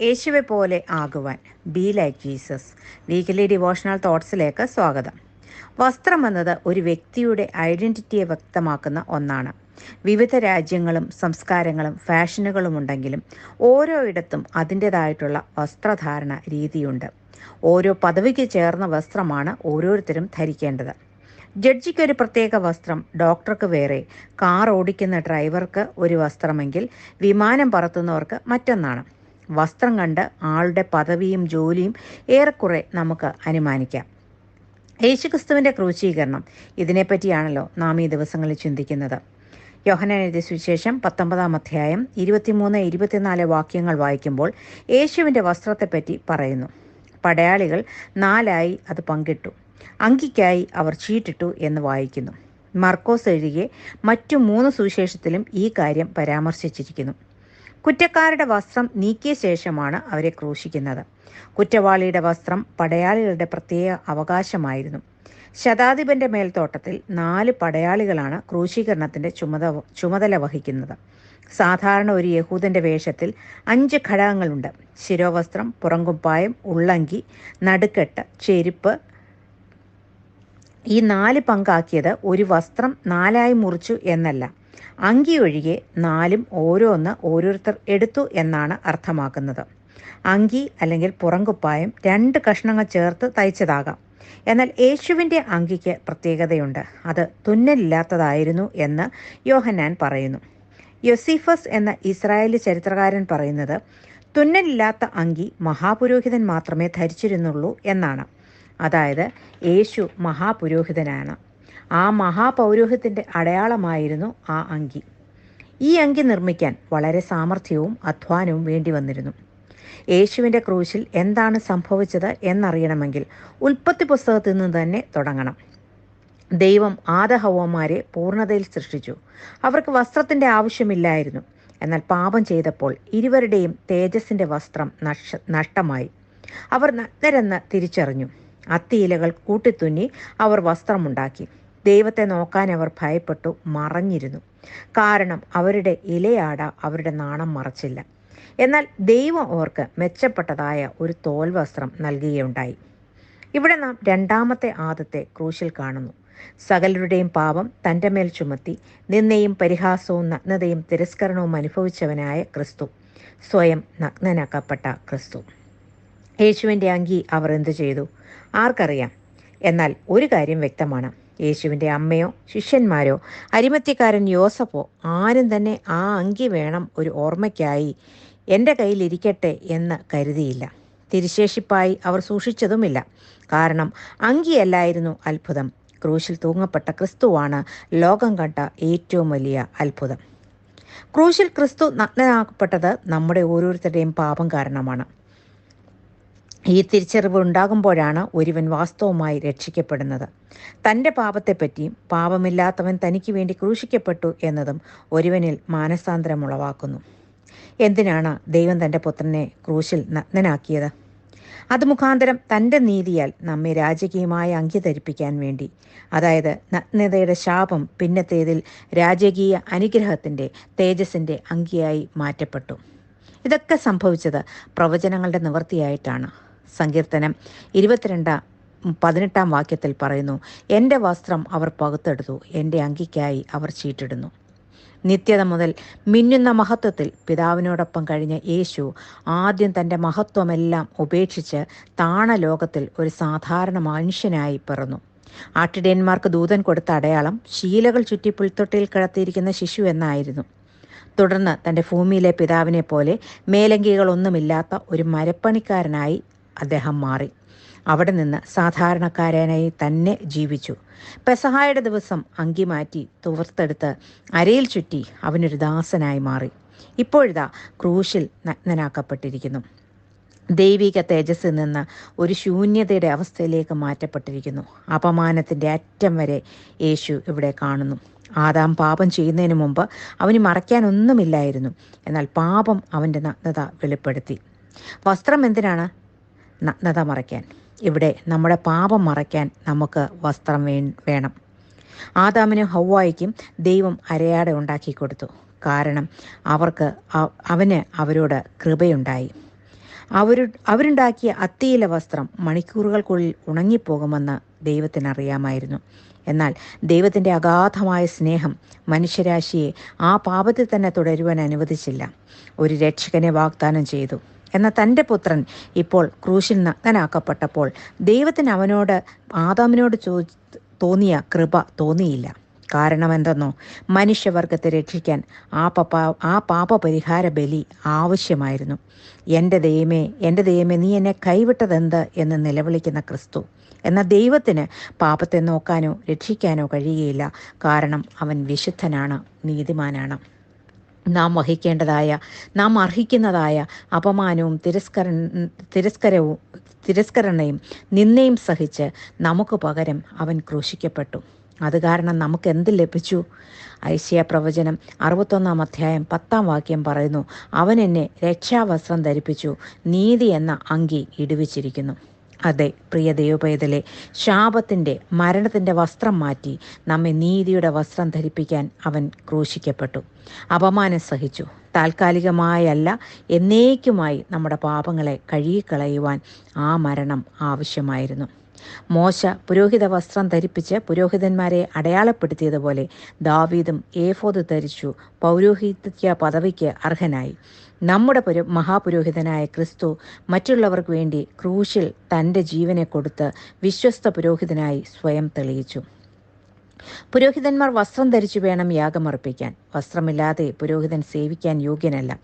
യേശുവെ പോലെ ആകുവാൻ. Be like Jesus weekly devotional തോട്ട്സിലേക്ക് സ്വാഗതം. വസ്ത്രം എന്നത് ഒരു വ്യക്തിയുടെ ഐഡന്റിറ്റിയെ വ്യക്തമാക്കുന്ന ഒന്നാണ്. വിവിധ രാജ്യങ്ങളും സംസ്കാരങ്ങളും ഫാഷനുകളും ഉണ്ടെങ്കിലും ഓരോ ഓരോയിടത്തും അതിന്റെതായിട്ടുള്ള വസ്ത്രധാരണ രീതിയുണ്ട്. ഓരോ പദവിക്ക് ചേർന്ന വസ്ത്രമാണ് ഓരോരുത്തരും ധരിക്കേണ്ടത്. ജഡ്ജിക്ക് ഒരു പ്രത്യേക വസ്ത്രം ഡോക്ടർക്ക് വേറെ കാർ ഓടിക്കുന്ന ഡ്രൈവർക്ക് ഒരു വസ്ത്രമെങ്കിൽ വിമാനം പറത്തുന്നവർക്ക് മറ്റൊന്നാണ്. വസ്ത്രം കണ്ട് ആളുടെ പദവിയും ജോലിയും ഏറെക്കുറെ നമുക്ക് അനുമാനിക്കാം. യേശുക്രിസ്തുവിന്റെ ക്രൂശീകരണം ഇതിനെപ്പറ്റിയാണല്ലോ നാം ഈ ദിവസങ്ങളിൽ ചിന്തിക്കുന്നത്. യോഹനനെഴുതിയ സുവിശേഷം പത്തൊമ്പതാം അധ്യായം ഇരുപത്തിമൂന്ന് ഇരുപത്തിനാല് വാക്യങ്ങൾ വായിക്കുമ്പോൾ യേശുവിന്റെ വസ്ത്രത്തെപ്പറ്റി പറയുന്നു. പടയാളികൾ നാലായി അത് പങ്കിട്ടു അങ്കിക്കായി അവർ ചീട്ടിട്ടു എന്ന് വായിക്കുന്നു. മർക്കോസ് എഴുതിയെ മറ്റു മൂന്ന് സുവിശേഷത്തിലും ഈ കാര്യം പരാമർശിച്ചിരിക്കുന്നു. കുറ്റക്കാരുടെ വസ്ത്രം നീക്കിയ ശേഷമാണ് അവരെ ക്രൂശിക്കുന്നത്. കുറ്റവാളിയുടെ വസ്ത്രം പടയാളികളുടെ പ്രത്യേക അവകാശമായിരുന്നു. ശതാധിപന്റെ മേൽത്തോട്ടത്തിൽ നാല് പടയാളികളാണ് ക്രൂശീകരണത്തിന്റെ ചുമത ചുമതല വഹിക്കുന്നത്. സാധാരണ ഒരു യഹൂദന്റെ വേഷത്തിൽ അഞ്ച് ഘടകങ്ങളുണ്ട്. ശിരോവസ്ത്രം പുറങ്കുപ്പായം ഉള്ളങ്കി നടുക്കെട്ട് ചെരുപ്പ്. ഈ നാല് പങ്കാക്കിയത് ഒരു വസ്ത്രം നാലായി മുറിച്ചു എന്നല്ല. അങ്കി ഒഴികെ നാലും ഓരോന്ന് ഓരോരുത്തർ എടുത്തു എന്നാണ് അർത്ഥമാക്കുന്നത്. അങ്കി അല്ലെങ്കിൽ പുറങ്കുപ്പായം രണ്ട് കഷ്ണങ്ങൾ ചേർത്ത് തയ്ച്ചതാകാം. എന്നാൽ യേശുവിന്റെ അങ്കിക്ക് പ്രത്യേകതയുണ്ട്. അത് തുന്നലില്ലാത്തതായിരുന്നു എന്ന് യോഹന്നാൻ പറയുന്നു. യൊസീഫസ് എന്ന ഇസ്രായേലി ചരിത്രകാരൻ പറയുന്നത് തുന്നലില്ലാത്ത അങ്കി മഹാപുരോഹിതൻ മാത്രമേ ധരിച്ചിരുന്നുള്ളൂ എന്നാണ്. അതായത് യേശു മഹാപുരോഹിതനാണ്. ആ മഹാപൗരോഹിത്യന്റെ അടയാളമായിരുന്നു ആ അങ്കി. ഈ അങ്കി നിർമ്മിക്കാൻ വളരെ സാമർഥ്യവും അധ്വാനവും വേണ്ടി വന്നിരുന്നു. യേശുവിന്റെ ക്രൂശിൽ എന്താണ് സംഭവിച്ചത് എന്നറിയണമെങ്കിൽ ഉൽപ്പത്തി പുസ്തകത്തിൽ നിന്ന് തന്നെ തുടങ്ങണം. ദൈവം ആദഹവന്മാരെ പൂർണതയിൽ സൃഷ്ടിച്ചു. അവർക്ക് വസ്ത്രത്തിന്റെ ആവശ്യമില്ലായിരുന്നു. എന്നാൽ പാപം ചെയ്തപ്പോൾ ഇരുവരുടെയും തേജസ്സിന്റെ വസ്ത്രം നഷ നഷ്ടമായി. അവർ നഗ്നരെന്ന് തിരിച്ചറിഞ്ഞു. അത്തിയിലകൾ കൂട്ടിത്തുന്നി അവർ വസ്ത്രമുണ്ടാക്കി. ദൈവത്തെ നോക്കാൻ അവർ ഭയപ്പെട്ടു മറഞ്ഞിരുന്നു. കാരണം അവരുടെ ഇലയാട അവരുടെ നാണം മറച്ചില്ല. എന്നാൽ ദൈവം അവർക്ക് മെച്ചപ്പെട്ടതായ ഒരു തോൽവസ്ത്രം നൽകുകയുണ്ടായി. ഇവിടെ നാം രണ്ടാമത്തെ ആദത്തെ ക്രൂശിൽ കാണുന്നു. സകലരുടെയും പാപം തന്റെ മേൽ ചുമത്തി നിന്നെയും പരിഹാസവും നഗ്നതയും തിരസ്കരണവും അനുഭവിച്ചവനായ ക്രിസ്തു സ്വയം നഗ്നനാക്കപ്പെട്ട ക്രിസ്തു. യേശുവിന്റെ അങ്കി അവർ എന്തു ചെയ്തു? ആർക്കറിയാം. എന്നാൽ ഒരു കാര്യം വ്യക്തമാണ്. യേശുവിന്റെ അമ്മയോ ശിഷ്യന്മാരോ അരിമത്യക്കാരൻ യോസഫോ ആരും തന്നെ ആ അങ്കി വേണം ഒരു ഓർമ്മയ്ക്കായി. എന്റെ കയ്യിലിരിക്കട്ടെ എന്ന് കരുതിയില്ല. തിരുശേഷിപ്പായി അവർ സൂക്ഷിച്ചതുമില്ല. കാരണം അങ്കിയല്ലായിരുന്നു അത്ഭുതം. ക്രൂശിൽ തൂങ്ങപ്പെട്ട ക്രിസ്തുവാണ് ലോകം കണ്ട ഏറ്റവും വലിയ അത്ഭുതം. ക്രൂശിൽ ക്രിസ്തു നഗ്നനാക്കപ്പെട്ടത് നമ്മുടെ ഓരോരുത്തരുടെയും പാപം കാരണമാണ്. ഈ തിരിച്ചറിവ് ഉണ്ടാകുമ്പോഴാണ് ഒരുവൻ വാസ്തവമായി രക്ഷിക്കപ്പെടുന്നത്. തന്റെ പാപത്തെപ്പറ്റിയും പാപമില്ലാത്തവൻ തനിക്ക് വേണ്ടി ക്രൂശിക്കപ്പെട്ടു എന്നതും ഒരുവനിൽ മാനസാന്തരം ഉളവാക്കുന്നു എന്തിനാണ് ദൈവം തന്റെ പുത്രനെ ക്രൂശിൽ നഗ്നനാക്കിയത്? അത് മുഖാന്തരം തന്റെ നീതിയാൽ നമ്മെ രാജകീയമായി അംഗീകരിപ്പിക്കാൻ വേണ്ടി അതായത് നഗ്നതയുടെ ശാപം പിന്നത്തേതിൽ രാജകീയ അനുഗ്രഹത്തിന്റെ തേജസ്സിന്റെ അങ്കിയായി മാറ്റപ്പെട്ടു. ഇതൊക്കെ സംഭവിച്ചത് പ്രവചനങ്ങളുടെ നിവൃത്തിയായിട്ടാണ്. സങ്കീർത്തനം. ഇരുപത്തിരണ്ടാം പതിനെട്ടാം വാക്യത്തിൽ പറയുന്നു എന്റെ വസ്ത്രം അവർ പകുത്തെടുത്തു എന്റെ അങ്കിക്കായി അവർ ചീട്ടിടുന്നു നിത്യത മുതൽ മിന്നുന്ന മഹത്വത്തിൽ പിതാവിനോടൊപ്പം കഴിഞ്ഞ യേശു ആദ്യം തന്റെ മഹത്വമെല്ലാം ഉപേക്ഷിച്ച് താണ ലോകത്തിൽ ഒരു സാധാരണ മനുഷ്യനായി പിറന്നു. ആട്ടിടയന്മാർക്ക് ദൂതൻ കൊടുത്ത അടയാളം ശീലകൾ ചുറ്റി പുൽത്തൊട്ടിയിൽ കിടത്തിയിരിക്കുന്ന ശിശു എന്നായിരുന്നു. തുടർന്ന് തന്റെ ഭൂമിയിലെ പിതാവിനെ പോലെ മേലങ്കികളൊന്നുമില്ലാത്ത ഒരു മരപ്പണിക്കാരനായി അദ്ദേഹം മാറി. അവിടെ നിന്ന് സാധാരണക്കാരനായി തന്നെ ജീവിച്ചു. പെസഹായുടെ ദിവസം അങ്കി മാറ്റി തുവർത്തെടുത്ത് അരയിൽ ചുറ്റി അവനൊരു ദാസനായി മാറി. ഇപ്പോഴിതാ ക്രൂശിൽ നഗ്നനാക്കപ്പെട്ടിരിക്കുന്നു. ദൈവിക തേജസ്സിൽ നിന്ന് ഒരു ശൂന്യതയുടെ അവസ്ഥയിലേക്ക് മാറ്റപ്പെട്ടിരിക്കുന്നു. അപമാനത്തിന്റെ അറ്റം വരെ യേശു ഇവിടെ കാണുന്നു. ആദാം പാപം ചെയ്യുന്നതിന് മുമ്പ് അവന് മറയ്ക്കാനൊന്നുമില്ലായിരുന്നു എന്നാൽ പാപം അവന്റെ നഗ്നത വെളിപ്പെടുത്തി. വസ്ത്രം എന്തിനാണ്? നഗ്നത മറയ്ക്കാൻ. ഇവിടെ നമ്മുടെ പാപം മറയ്ക്കാൻ നമുക്ക് വസ്ത്രം വേ വേണം. ആദാമിനും ഹൗവായിക്കും ദൈവം അരയാട ഉണ്ടാക്കി കൊടുത്തു. കാരണം അവർക്ക് അവന് അവരോട് കൃപയുണ്ടായി. അവർ അവരുണ്ടാക്കിയ അത്തിയില വസ്ത്രം മണിക്കൂറുകൾക്കുള്ളിൽ ഉണങ്ങിപ്പോകുമെന്ന് ദൈവത്തിനറിയാമായിരുന്നു. എന്നാൽ ദൈവത്തിന്റെ അഗാധമായ സ്നേഹം മനുഷ്യരാശിയെ ആ പാപത്തിൽ തന്നെ തുടരുവാൻ അനുവദിച്ചില്ല. ഒരു രക്ഷകനെ വാഗ്ദാനം ചെയ്തു. എന്നാൽ തന്റെ പുത്രൻ ഇപ്പോൾ ക്രൂശിൽ നഗ്നനാക്കപ്പെട്ടപ്പോൾ ദൈവത്തിന് അവനോട് ആദാമിനോട് ചോ തോന്നിയ കൃപ തോന്നിയില്ല. കാരണം എന്തെന്നോ? മനുഷ്യവർഗത്തെ രക്ഷിക്കാൻ ആ പപ്പ ആ പാപ പരിഹാര ബലി ആവശ്യമായിരുന്നു. എന്റെ ദൈവമേ എന്റെ ദൈവമേ നീ എന്നെ കൈവിട്ടതെന്ത്? എന്ന് നിലവിളിക്കുന്ന ക്രിസ്തു. എന്ന ദൈവത്തിന് പാപത്തെ നോക്കാനോ രക്ഷിക്കാനോ കഴിയുകയില്ല. കാരണം അവൻ വിശുദ്ധനാണ് നീതിമാനാണ്. നാം വഹിക്കേണ്ടതായ നാം അർഹിക്കുന്നതായ അപമാനവും തിരസ്കര തിരസ്കരവും തിരസ്കരണയും നിന്നയും സഹിച്ച് നമുക്ക് പകരം അവൻ ക്രൂശിക്കപ്പെട്ടു. അത് കാരണം നമുക്ക് എന്ത് ലഭിച്ചു? ഐശ്യ പ്രവചനം അറുപത്തൊന്നാം അധ്യായം പത്താം വാക്യം പറയുന്നു അവൻ എന്നെ രക്ഷാവസ്ത്രം ധരിപ്പിച്ചു നീതി എന്ന അങ്കി ഇടുവിച്ചിരിക്കുന്നു. അതെ പ്രിയ ദൈവപൈതലെ ശാപത്തിന്റെ മരണത്തിന്റെ വസ്ത്രം മാറ്റി നമ്മെ നീതിയുടെ വസ്ത്രം ധരിപ്പിക്കാൻ അവൻ ക്രൂശിക്കപ്പെട്ടു. അപമാനം സഹിച്ചു. താൽക്കാലികമായല്ല എന്നേക്കുമായി നമ്മുടെ പാപങ്ങളെ കഴുകിക്കളയുവാൻ ആ മരണം ആവശ്യമായിരുന്നു. മോശ പുരോഹിത വസ്ത്രം ധരിപ്പിച്ച് പുരോഹിതന്മാരെ അടയാളപ്പെടുത്തിയതുപോലെ ദാവീദും ഏഫോദ് ധരിച്ചു പൗരോഹിത്യ പദവിക്ക് അർഹനായി. നമ്മുടെ പുര മഹാപുരോഹിതനായ ക്രിസ്തു മറ്റുള്ളവർക്ക് വേണ്ടി ക്രൂശിൽ തന്റെ ജീവനെ കൊടുത്ത് വിശ്വസ്ത പുരോഹിതനായി സ്വയം തെളിയിച്ചു. പുരോഹിതന്മാർ വസ്ത്രം ധരിച്ചു വേണം യാഗമർപ്പിക്കാൻ വസ്ത്രമില്ലാതെ പുരോഹിതൻ സേവിക്കാൻ യോഗ്യനല്ല.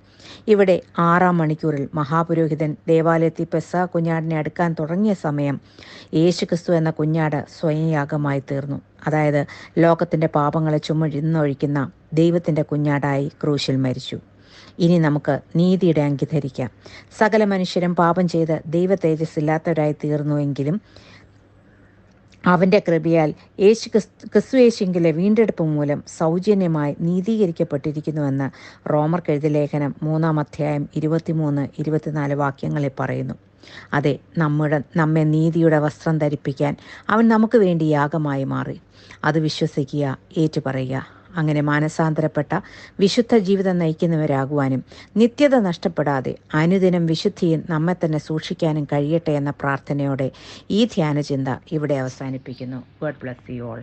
ഇവിടെ ആറാം മണിക്കൂറിൽ മഹാപുരോഹിതൻ ദേവാലയത്തിൽ പെസ കുഞ്ഞാടിനെ അടുക്കാൻ തുടങ്ങിയ സമയം യേശുക്രിസ്തു എന്ന കുഞ്ഞാട് സ്വയം യാഗമായി തീർന്നു. അതായത് ലോകത്തിന്റെ പാപങ്ങളെ ചുമഴിന്നൊഴിക്കുന്ന ദൈവത്തിന്റെ കുഞ്ഞാടായി ക്രൂശിൽ മരിച്ചു. ഇനി നമുക്ക് നീതിയുടെ അങ്കി ധരിക്കാം സകല മനുഷ്യരും പാപം ചെയ്ത് ദൈവ തേജസ് ഇല്ലാത്തവരായി തീർന്നുവെങ്കിലും അവന്റെ കൃപയാൽ യേശു ക്രിസ്തു യേശുങ്കിലെ വീണ്ടെടുപ്പ് മൂലം സൗജന്യമായി നീതീകരിക്കപ്പെട്ടിരിക്കുന്നുവെന്ന് റോമർ കെഴുതി ലേഖനം മൂന്നാം അധ്യായം ഇരുപത്തിമൂന്ന് ഇരുപത്തിനാല് വാക്യങ്ങളിൽ പറയുന്നു. അതെ നമ്മുടെ നമ്മെ നീതിയുടെ വസ്ത്രം ധരിപ്പിക്കാൻ അവൻ നമുക്ക് വേണ്ടി യാഗമായി മാറി. അത് വിശ്വസിക്കുക ഏറ്റുപറയുക. അങ്ങനെ മാനസാന്തരപ്പെട്ട വിശുദ്ധ ജീവിതം നയിക്കുന്നവരാകുവാനും നിത്യത നഷ്ടപ്പെടാതെ അനുദിനം വിശുദ്ധിയും നമ്മെ തന്നെ സൂക്ഷിക്കാനും കഴിയട്ടെ എന്ന പ്രാർത്ഥനയോടെ ഈ ധ്യാനചിന്ത ഇവിടെ അവസാനിപ്പിക്കുന്നു. God bless you all